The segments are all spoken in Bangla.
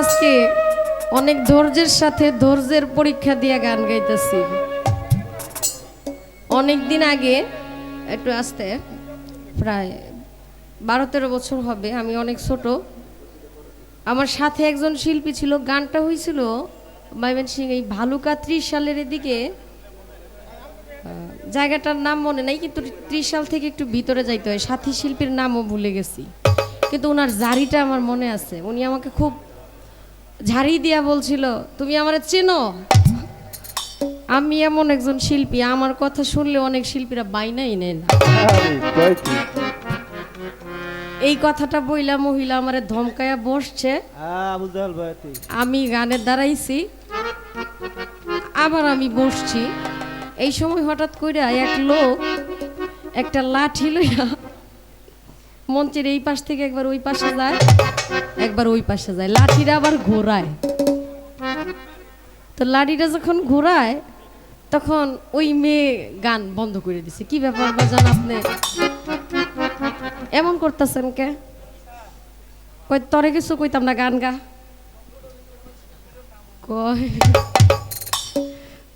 আজকে অনেক ধৈর্যের সাথে ধৈর্যের পরীক্ষা দিয়ে গান গাইতেছি। অনেক দিন আগে, একটু আসতে, প্রায় বারো তেরো বছর হবে, আমি অনেক ছোট। আমার সাথে একজন শিল্পী ছিল, গানটা হয়েছিল সিং এই ভালুকা ত্রিশ সালের এদিকে। জায়গাটার নাম মনে নাই, কিন্তু ত্রিশ সাল থেকে একটু ভিতরে যাইতে হয়। সাথী শিল্পীর নামও ভুলে গেছি। কিন্তু ওনার জারিটা আমার মনে আছে। উনি আমাকে খুব ঝাড়ি দিয়া বলছিল তুমি আমার চেনো? আমি এমন একজন শিল্পী আমার কথা শুনলে অনেক শিল্পীরা বাইনাই নেন এই কথাটা বইলা মহিলা আমারে ধমকায়া বসছে। হ্যাঁ আমি গানে দাঁড়াইছি আবার আমি বসছি। এই সময় হঠাৎ করে এক লোক একটা লাঠি লইয়া মঞ্চের এই পাশ থেকে একবার ওই পাশে যায়। একবার ওই পাশে যায়। লাঠিটা আবার ঘোরায়। তো লাঠিটা যখন ঘোরায়, তখন ওই মেয়ে গান বন্ধ করে দিছে। কি ব্যাপার বাজান আপনি? এমন করতেছেন কে? কই, তরে কিছু কইতাম না গান গা।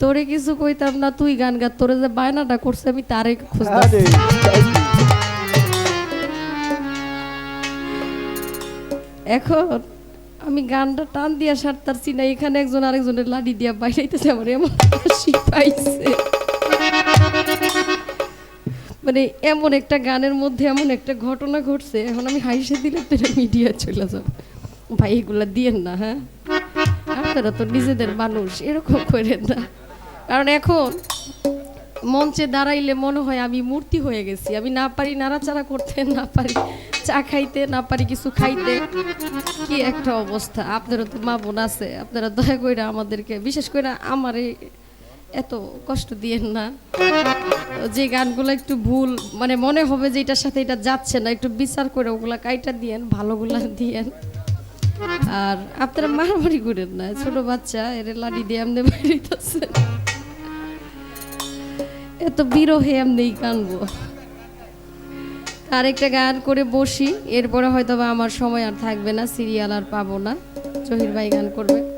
তোরে কিছু কইতাম না, তুই গান গা। তোরে যে বায়নাটা করছে, আমি তারে খুঁজতেছি। এখন আমি গানটা টান দিয়া সারতারছি না, এখানে একজন আরেকজনের লাডি দিয়া বাইরাইতেছে আমার, এমন হাসি পাইছে। মানে এমন একটা গানের মধ্যে এমন একটা ঘটনা ঘটছে, এখন আমি হাইসে দিলে তো মিডিয়া চলে যাব। ভাই, এগুলা দিয়েন না হ্যাঁ? আপনারা তো নিজেদের মানুষ, এরকম করেন না। কারণ এখন মঞ্চে দাঁড়াইলে মনে হয় আমি মূর্তি হয়ে গেছি, আমি না পারি নাড়াচাড়া করতে, না পারি চা খাইতে না পারি, কিছু খাইতে, কি একটা অবস্থা? আপনারও তো মা বোন আছে, আপনারা দয়া করে আমাদেরকে, বিশেষ করে আমারে এত কষ্ট দিয়েন না। যে গানগুলো একটু ভুল মানে মনে হবে যে এটার সাথে এটা যাচ্ছে না, একটু বিচার করে ওগুলা কাইটা দিয়েন, ভালোগুলা দিয়েন। আর আপনারা মারামারি করেন না, ছোট বাচ্চা, এর লাডি দিয়ে এমনি বেরিয়েছে এত বিরহে এমনিই কানবো। আরেকটা গান করে বসি, এরপরে হয়তো বা আমার সময় আর থাকবে না, সিরিয়াল আর পাবো না। জহির ভাই গান করবে।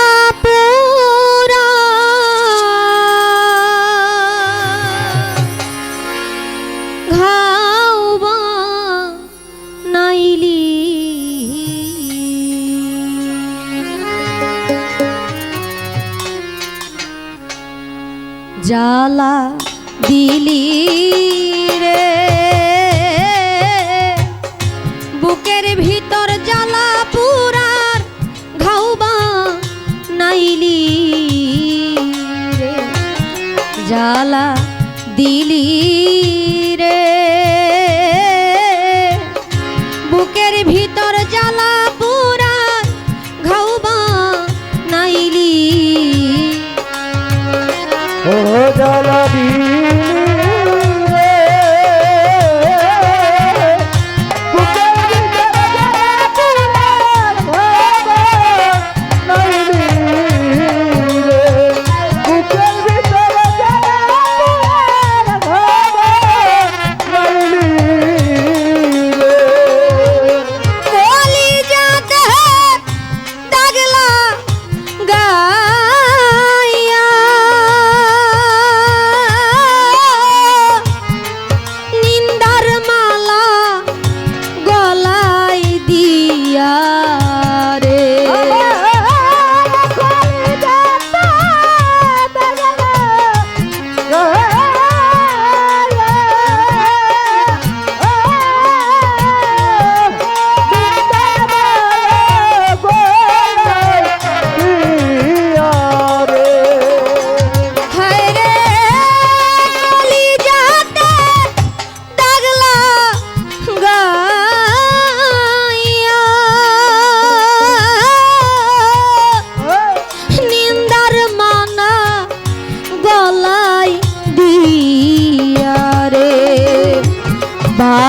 জ্বালা দিলি রে। বুকের ভিতর জ্বালা পুরা ঘাউবা নাইলি। জ্বালা দিলি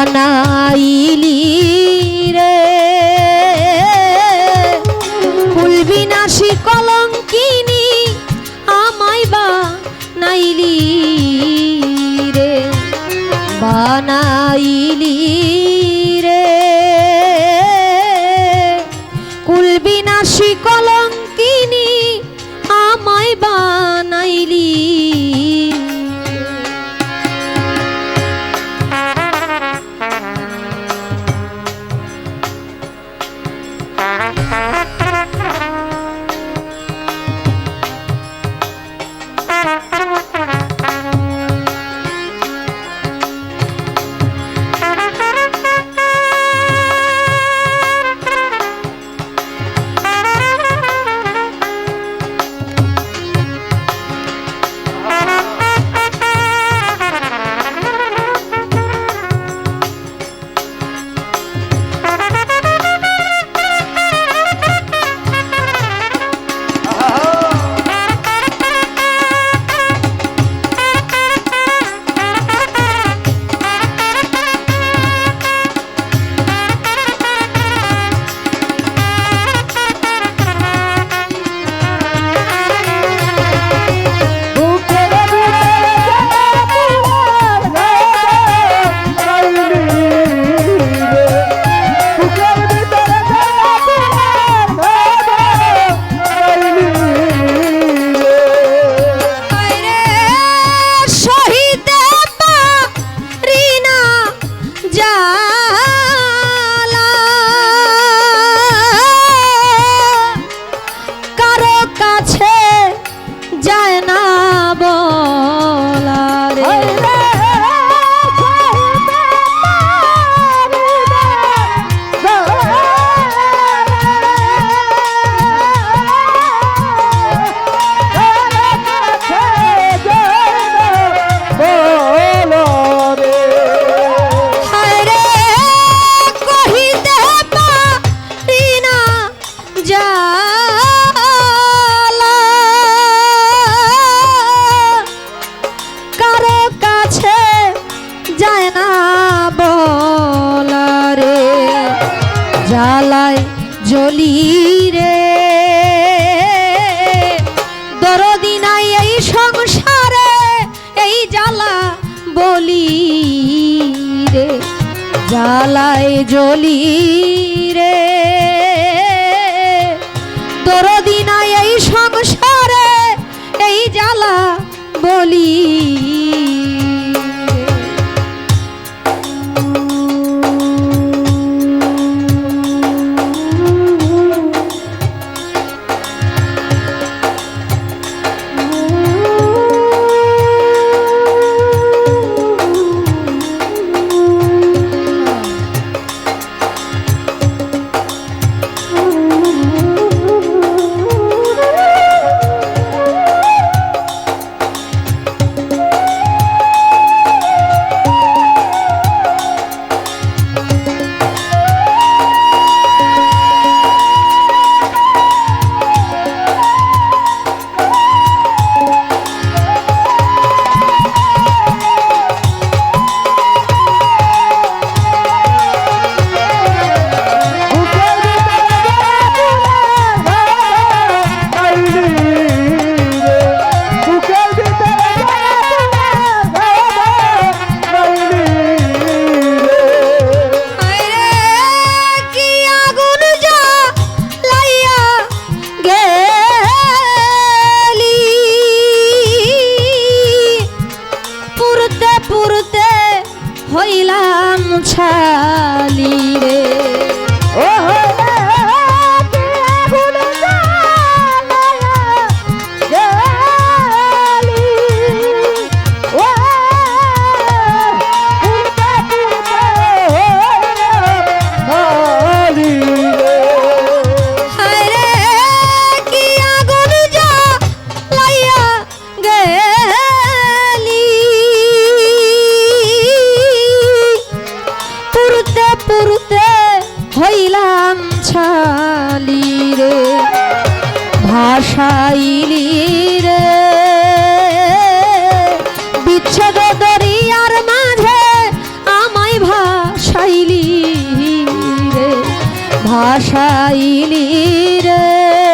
না করি রে, দরদি নাই এই সংসারে, এই জ্বালা বলি রে, জ্বালায় জ্বলি রে। দরদি নাই এই সংসারে, এই জ্বালা বলি পুরতে হইলাম ছালি রে। ভাষাইলি রে।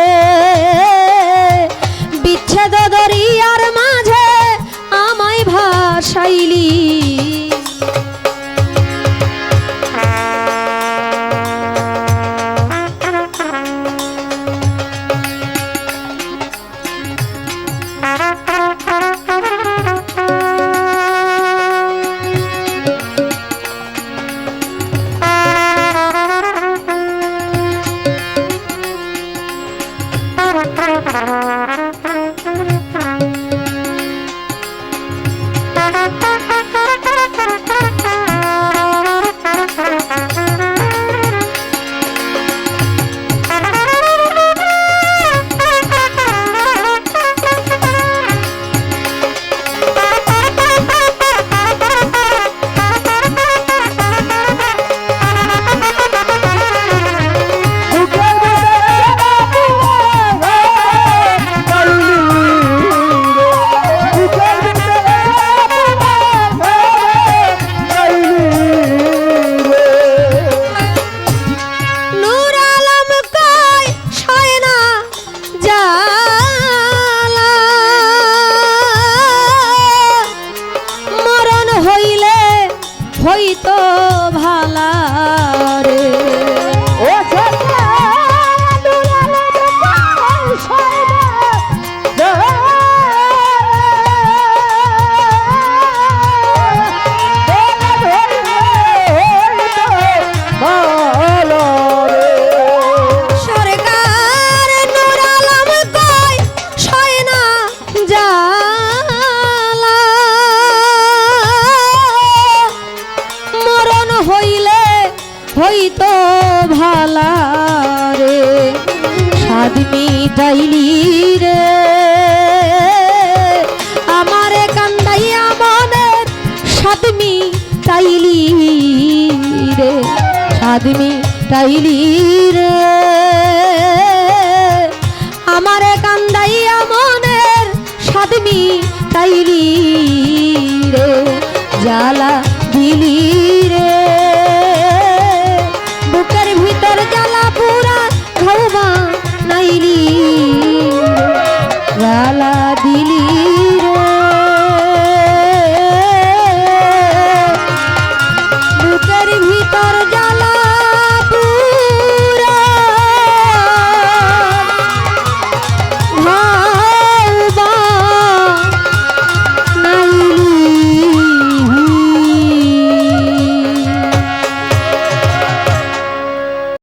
আদমি তাইলি রে। আমার কান্দাইয়া মনের সাদমি তাইলি রে। জ্বালা দিলি